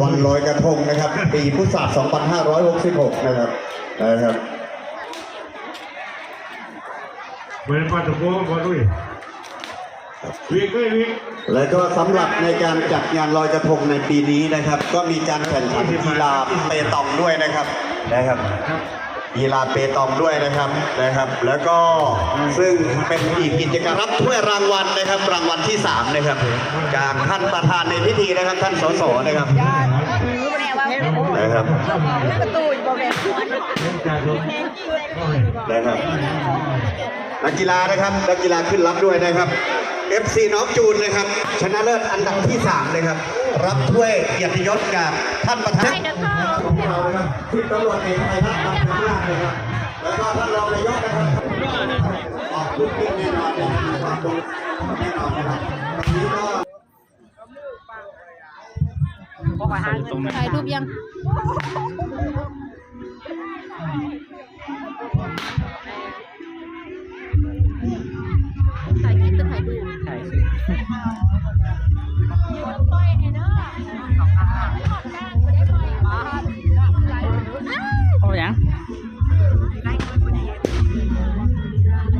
วันลอยกระทงนะครับ ปีพุทธศักราช2566 นะครับนะครับเหมือนปาตะโกบอลด้วยวิกเอ้ยวิกแล้วก็สำหรับในการจัดงานลอยกระทงในปีนี้นะครับ ก็มีการแข่งขันกีฬาเปตองด้วยนะครับนะครับครับ กีฬาเปตองด้วยนะครับนะครับ แล้วก็ซึ่งเป็นอีกกิจกรรมรับถ้วยรางวัลนะครับ รางวัลที่สามนะครับจากท่านประธานในพิธีนะครับ ท่านสสนะครับนะครับประตูอยู่บ่แม่นเล่นการลงนะครับนักกีฬานะครับนักกีฬาขึ้นรับด้วยนะครับ FC น้องจูนนะครับ ชนะเลิศอันดับที่ 3 เลยครับ รับถ้วยเกียรติยศจากท่านประธานของเรานะครับที่ตำรวจเอกไทยทัศน์นำข้างล่างนะครับ แล้วก็ท่านรองนายกนะครับออกลูกทีมแน่นอนนะครับมีความรู้แน่นอนนะครับวันนี้ก็ถ่ายรูปยัง โอ้ยัง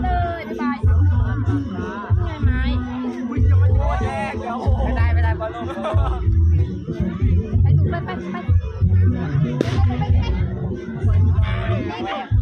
เลยบ๊ายบายไงไม้ไม่ได้ไม่ได้บอลลูนไปดูไปไปไปไปไปไป